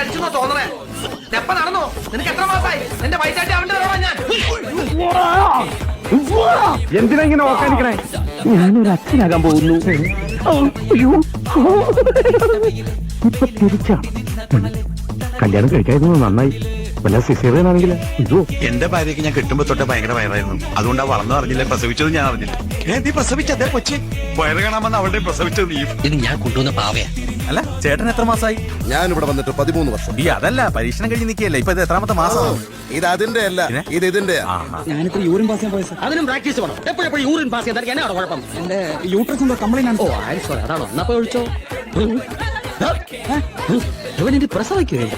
അടിച്ചെന്നോ തോന്നണേ? എപ്പ നടന്നു? നിനക്ക് എത്ര മാസായി? നിന്റെ വയസ്സായിട്ട് അവന്റെ തറവാ ഞാൻ. എന്തിനാ ഇങ്ങനെ ഓക്കാനിക്കണേ ഞാനൊരു അച്ഛനാകാൻ പോകുന്നു ഇപ്പൊ തിരിച്ചാണ്. കല്യാണം കഴിക്കായിരുന്നു നന്നായി. വല്ല സിസേറിയനാണെങ്കിൽ ഇതോ എന്റെ ഭാര്യയ്ക്ക് ഞാൻ കിട്ടുമ്പോ തൊട്ട് ഭയങ്കര വയറായിരുന്നു. അതുകൊണ്ട് വളർന്നു അറിഞ്ഞില്ല പ്രസവിച്ചത് ഞാൻ അറിഞ്ഞില്ല. ഏ, നീ പ്രസവിച്ചതേ കൊച്ചി? വയറ് കാണാമെന്ന് അവളുടെ പ്രസവിച്ചത് നീ. ഇത് ഞാൻ കൊണ്ടുവന്ന പാവയാ. അല്ല ചേട്ടൻ എത്ര മാസമായി ഞാനിവിടെ വന്നിട്ട് പതിമൂന്ന് വർഷം. ഈ അതല്ല പരീക്ഷണം കഴിഞ്ഞ് നിൽക്കുകയല്ലേ ഇപ്പൊ ഇത് എത്രാമത്തെ മാസം? ഇത് അതിന്റെ അല്ല ഇത് ഇതിന്റെ. ഞാനിപ്പോ യൂറിൻ പാസ് ചെയ്യാൻ പോയത് അതിനും പ്രാക്ടീസ് വേണം. എപ്പോഴെപ്പോഴും യൂറിൻ പാസ് ചെയ്താൽ എന്നാണ് കുഴപ്പം? എന്റെ യൂട്രസ് എന്തോ കംപ്ലൈന്റ് ഓ ആയി സോറി അതാണോ? എന്നാ പോയി ഒഴിച്ചോ. ഇവനെന്റെ പ്രസവിക്കുകയില്ല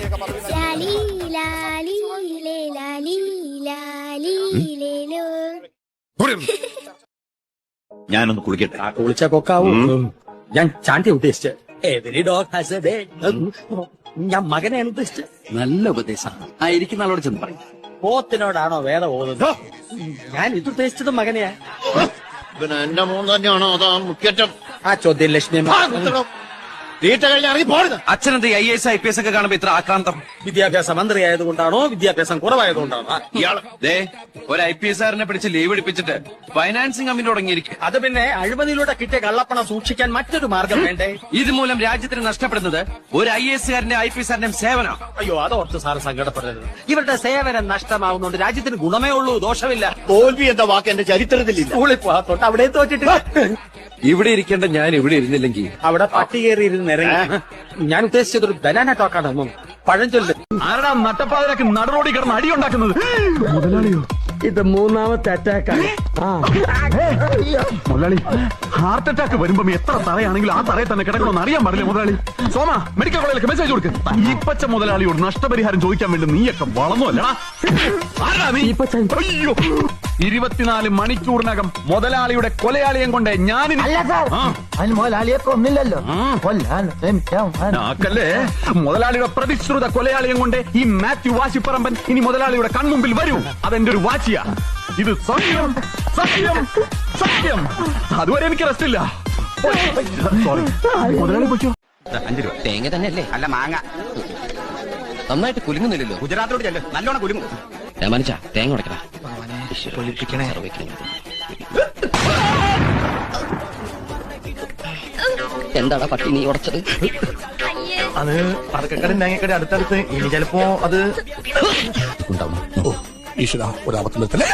ഞാനൊന്ന് കുളിക്കട്ടെ. ആ കുളിച്ച കൊക്കാവും ഞാൻ ചാണ്ടി ഉദ്ദേശിച്ചത് every dog has a day ഞാൻ മകനെയാണ് ഉദ്ദേശിച്ചത് നല്ല ഉപദേശമാണ് ആ ഇരിക്കുന്ന ആളോട് ചെന്ന് പറയും. പോത്തിനോടാണോ വേദ പോകുന്നത് ഞാൻ ഇത് ഉദ്ദേശിച്ചത് മകനെയാ. പിന്നെ എന്റെ മോൻ തന്നെയാണോ അതാ മുഖ്യറ്റം? ആ ചോദ്യം ലക്ഷ്മി തീറ്റ കഴിഞ്ഞ് ഇറങ്ങി പോരുത്. അച്ഛനെന്ത് I S I P S ഒക്കെ കാണുമ്പോ ഇത്ര ആക്രാന്തം? വിദ്യാഭ്യാസ മന്ത്രി ആയതുകൊണ്ടാണോ വിദ്യാഭ്യാസം കുറവായതുകൊണ്ടാണോ? ഇയാൾ. ദേ ഒരു ഐ പി എസ് ആറിനെ പിടിച്ച് ലീവ് എടുപ്പിച്ചിട്ട് ഫൈനാൻസിങ് കമ്പനി തുടങ്ങിയിരിക്കും അത് പിന്നെ അഴിമതിയിലൂടെ കിട്ടിയ കള്ളപ്പണം സൂക്ഷിക്കാൻ മറ്റൊരു മാർഗം വേണ്ടേ? ഇതുമൂലം രാജ്യത്തിന് നഷ്ടപ്പെടുന്നത് ഒരു ഐ എസ് കാരന്റെ ഐ പി എസ് ആറിന്റെയും സേവനം. അയ്യോ അതോർത്ത് സാർ സങ്കടപ്പെടരുത്. ഇവരുടെ സേവനം നഷ്ടമാവുന്നുണ്ട് രാജ്യത്തിന് ഗുണമേ ഉള്ളൂ ദോഷമില്ല. തോൽവി എന്ന വാക്ക് എന്റെ ചരിത്രത്തിലില്ല പോകാത്തോട്ട് അവിടെ തോറ്റിട്ട് ഇവിടെ ഇരിക്കേണ്ട ഞാൻ ഇവിടെ ഇരുന്നില്ലെങ്കിൽ അവിടെ പട്ടി കയറി ഇരുന്ന് ഞാൻ ഉദ്ദേശിച്ചത് ഒരു ബനാന ടോക്കാണ് ഒന്നും പഴഞ്ചൊല്ല്. ആരടാ നട്ടപ്പാതിരാക്കി നടുറോടി കിടന്ന് അടി ഉണ്ടാക്കുന്നത്? മുതലാളിയോ? ഇത് മൂന്നാമത്തെ അറ്റാക്കാണ് മുതലാളി ഹാർട്ട് അറ്റാക്ക് വരുമ്പം എത്ര തറയാണെങ്കിലും ആ തറയിൽ തന്നെ കിടക്കണമെന്ന് അറിയാൻ പാടില്ല മുതലാളി. സോമ മെഡിക്കൽ കോളേജിലേക്ക് മെസ്സേജ് കൊടുക്ക്. ഈ പച്ച മുതലാളിയോട് നഷ്ടപരിഹാരം ചോദിക്കാൻ വേണ്ടി നീയൊക്കെ വളർന്നു അല്ലടാ. ആരാ നീ? അയ്യോ. ഇരുപത്തിനാല് മണിക്കൂറിനകം മുതലാളിയുടെ കൊലയാളിയും കൊണ്ട് ഞാനിനി ആ. ആക്കല്ലേ മുതലാളിയുടെ പ്രതിശ്രുത കൊലയാളിയും കൊണ്ട് ഈ മാത്യു വാശിപ്പറമ്പൻ ഇനി മുതലാളിയുടെ കൺമുമ്പിൽ വരൂ. അതെന്റെ ഒരു വാശിയാ. ഇത് സത്യം സത്യം സത്യം. അതുവരെ എനിക്ക് റെസ്റ്റ് ഇല്ല. സോറി. മുതലാളി രൂപ. തേങ്ങ തന്നെയല്ലേ? അല്ല മാങ്ങ. നന്നായിട്ട് കുലുങ്ങുന്നില്ലല്ലോ. ഗുജറാത്തിലോട്ട് ചെല്ലോ. നല്ലോണം കുലുങ്ങും. രാമാനുജ തേങ്ങ ഉടക്കടാ എന്താടാ പട്ടി നീ ഉടച്ചത്? അത് പടക്കക്കട തേങ്ങക്കട അടുത്തടുത്ത്. ഇനി ചിലപ്പോ അത് ഈശ്വര ഒരാപത്തിനെ നിർത്തലേ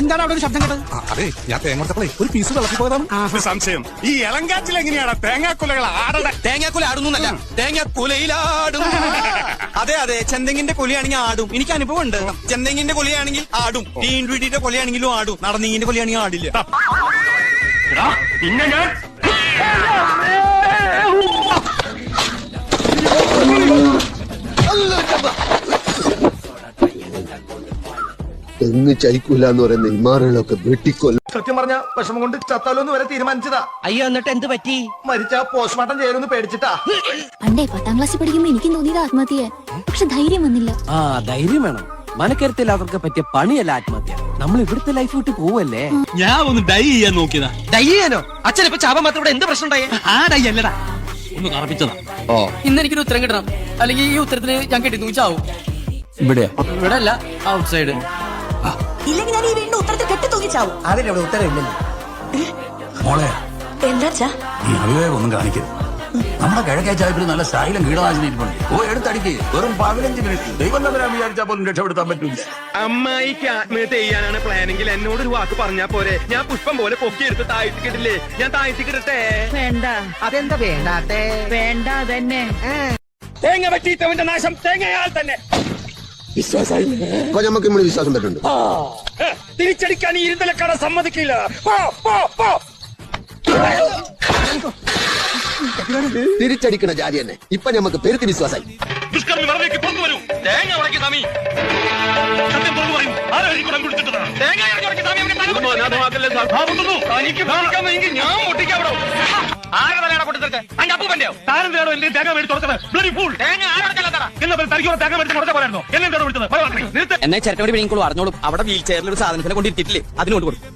എന്താണ് അവിടെ ഒരു ശബ്ദം കേട്ടത്? അതെ ഞാൻ തേങ്ങ ഒരു പീസ് വിളക്കി പോയതാണ്. സംശയം. ഈ ഇളങ്കാച്ചിൽ എങ്ങനെയാണ് തേങ്ങാക്കുലകൾ ആടണ? തേങ്ങാക്കുല ആടുന്നല്ല തേങ്ങാക്കുലയിലാടും അതെ അതെ ചെന്തെങ്ങിന്റെ കൊലയാണെങ്കിൽ ആടും. എനിക്ക് അനുഭവം ഉണ്ട്. ചെന്തെങ്ങിന്റെ കൊലയാണെങ്കിൽ ആടും. ടീൻഡുടിയുടെ കൊലയാണെങ്കിലും ആടും. നടന്നീങ്ങിന്റെ കൊലയാണെങ്കിൽ ആടില്ല. പിന്നെ ഞാൻ തെങ്ങ് ചൈക്കൂല എന്ന് പറയുന്ന ഇമാറുകളൊക്കെ വെട്ടിക്കൊല്ല. സത്യം പറഞ്ഞ വിഷമം കൊണ്ട് ചത്താലോന്ന് വരെ തീരുമാനിച്ചതാ. അയ്യോ എന്നിട്ട് എന്ത് പറ്റി? മരിച്ച പോസ്റ്റ്മോർട്ടം ചെയ്യലൊന്ന് പേടിച്ചിട്ടാ. പണ്ടേ പത്താം ക്ലാസ്സിൽ പഠിക്കുമ്പോ എനിക്കും തോന്നിയത് ആത്മഹത്യ പക്ഷെ ധൈര്യം വന്നില്ല. ആ ധൈര്യം വേണം. മനക്കരുത്തിൽ അവർക്ക് പറ്റിയ പണിയല്ല ആത്മഹത്യ. നമ്മൾ ഇവിടുത്തെ ലൈഫ് വിട്ട് പോവല്ലേ? ഞാൻ ഒന്ന് ഡൈ ചെയ്യാൻ നോക്കിയതാ. ഡൈ ചെയ്യാനോ? അച്ഛൻ ഇപ്പൊ ചാപ മാത്രം ഇവിടെ എന്ത് പ്രശ്നം ഉണ്ടായേ? ആ ഡൈ അല്ലടാ. ഒന്ന് കറപ്പിച്ചതാ. ഓ ഇന്ന് എനിക്കൊരു ഉത്തരം കിട്ടണം. അല്ലെങ്കിൽ ഈ ഉത്തരത്തിന് ഞാൻ കെട്ടി തൂച്ചാവും ഇവിടെയാ? ഇവിടെ അല്ല ഔട്ട് സൈഡ് തൂങ്ങിച്ചാവും അതിനവിടെ ഉത്തരം ഇല്ലല്ലോ മോളെ എന്താ നീ അവിവേകൊന്നും കാണിക്കരുത്. നമ്മുടെ കിഴക്കേച്ചായപ്പിൽ നല്ല സ്റ്റൈലും കീടനാശിനി ഇരിപ്പുണ്ട്. ഓ എടുത്തടിക്ക്. വെറും പതിനഞ്ച് മിനിറ്റ്. ദൈവം തമ്പരാൻ വിചാരിച്ചാൽ പോലും രക്ഷപ്പെടുത്താൻ പറ്റില്ല അമ്മായിക്ക് ആത്മഹത്യ ചെയ്യാനാണ് പ്ലാനെങ്കിൽ എന്നോട് ഒരു വാക്ക് പറഞ്ഞാ പോരെ. ഞാൻ പുഷ്പം പോലെ പൊക്കി പൊക്കിയെടുത്ത് താഴ്ത്തി കിട്ടില്ലേ? ഞാൻ താഴ്ത്തി കിട്ടട്ടെ വേണ്ട. അതെന്താ വേണ്ടാത്തേ? വേണ്ട തന്നെ തേങ്ങ വെട്ടിയിട്ടവന്റെ നാശം തേങ്ങയാൽ തന്നെ. അപ്പൊ നമുക്ക് ഇവിടെ വിശ്വാസം പറ്റുന്നുണ്ട് തിരിച്ചടിക്കാൻ ഈ ഇരുന്തലക്കട സമ്മതിക്കില്ല. പോ, പോ, പോ. തിരിച്ചടിക്കണ ജാതി തന്നെ. ഇപ്പൊ നമുക്ക് പെരുത്തി വിശ്വാസായി. ദുഷ്കർമ്മി മറവിലേക്ക് പുറത്തു വരൂ. തേങ്ങ ഉടക്കി സ്വാമി. സത്യം പുറത്തു പറയും. ആരും കുടം കുടിച്ചിട്ടതാണ് തേങ്ങ ഉടക്കി സ്വാമി. തനിക്ക് ഞാൻ ആരെ അതിന്റെ അപ്പൂപ്പന്റെയോ? എന്റെ തേങ്ങ മേടിച്ച് കൊടുത്തത് ബ്ലഡി ഫൂൾ തേങ്ങ എന്നാ തനിക്ക് തേങ്ങ മേടിച്ച് കൊടുത്ത പോലായിരുന്നോ. എന്നെ വിളിച്ചത്? എന്നെ അറിഞ്ഞോളൂ. അവിടെ വീൽ ചെയറിൽ ഒരു സാധനത്തിനെ കൊണ്ടിരുത്തിട്ടില്ലേ അതിനോട് കൊടുക്കും.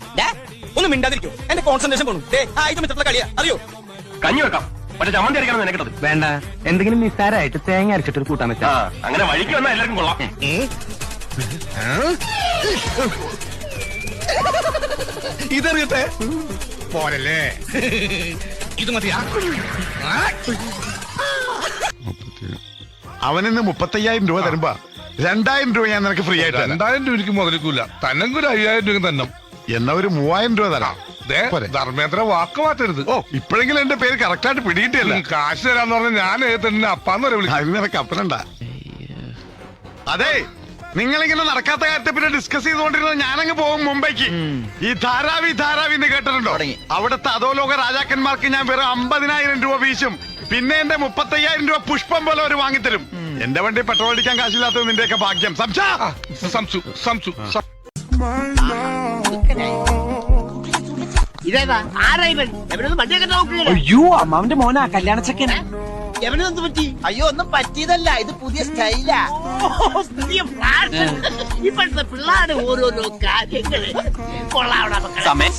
ഒന്ന് മിണ്ടാതിരിക്കും. എന്റെ കോൺസെൻട്രേഷൻ പോണു. ആയിട്ട് മിത്രത്തിലെ കളിയാ. അറിയോ? കഞ്ഞി വെക്കാം. പക്ഷെ ചമ്മന്തി അരക്കണം നിനക്കത് വേണ്ട. എന്തെങ്കിലും നിസ്സാരമായിട്ട് തേങ്ങ അരച്ചിട്ട് ഒരു കൂട്ടാൻ ആ വെച്ചാ അങ്ങനെ വഴിക്ക് വന്നാൽ എല്ലാവർക്കും കൊള്ളാം. ഇതറിയട്ടെ? പോരല്ലേ? ഇത് മതിയാ. അവനിന്ന് മുപ്പത്തയ്യായിരം രൂപ തരുമ്പോ രണ്ടായിരം രൂപ ഞാൻ നിനക്ക് ഫ്രീ ആയിട്ട് തരാം. രണ്ടായിരം രൂപയ്ക്ക് മുതലിക്കൂല തന്നെങ്കിൽ ഒരു അയ്യായിരം രൂപ തന്നെ എന്നാ ഒരു മൂവായിരം രൂപ തരാം. പോരെ? ധർമ്മേന്ദ്ര വാക്ക് മാറ്റരുത്. ഓ ഇപ്പോഴെങ്കിലും എന്റെ പേര് കറക്റ്റ് ആയിട്ട് പിടികിട്ടിയല്ല. കാശ് തരാന്ന് പറഞ്ഞ ഞാൻ തന്നെ അപ്പാന്ന് വരെ വിളിക്കും അതിന് നിനക്ക് അപ്പനണ്ട അതെ നിങ്ങളിങ്ങനെ നടക്കാത്ത കാര്യത്തെ പിന്നെ ഡിസ്കസ് ചെയ്തുകൊണ്ടിരുന്നത് ഞാനങ്ങ് പോകും മുംബൈക്ക്. ഈ ധാരാവി ധാരാവി എന്ന് കേട്ടിട്ടുണ്ടോ? അവിടുത്തെ അധോലോക രാജാക്കന്മാർക്ക് ഞാൻ വെറും അമ്പതിനായിരം രൂപ വീശും. പിന്നെ എന്റെ മുപ്പത്തയ്യായിരം രൂപ പുഷ്പം പോലെ അവർ വാങ്ങിത്തരും. എന്റെ വണ്ടി പെട്രോൾ അടിക്കാൻ കാശില്ലാത്തത് നിന്റെയൊക്കെ ഭാഗ്യം. സംശാ? സംസു സംസു സം- ഇതേതാ? ആരാ ഇവൻ? എവനൊന്നും വണ്ടിയൊക്കെ നോക്കുക അയ്യോ അമ്മാവന്റെ മോനാ കല്യാണ ചക്കന എവനെന്ത് പറ്റി? അയ്യോ ഒന്നും പറ്റിയതല്ല. ഇത് പുതിയ സ്റ്റൈലാ. പുതിയ ഇപ്പോഴത്തെ പിള്ളേരുടെ ഓരോരോ കാര്യങ്ങൾ. കൊള്ളാവണ സമയം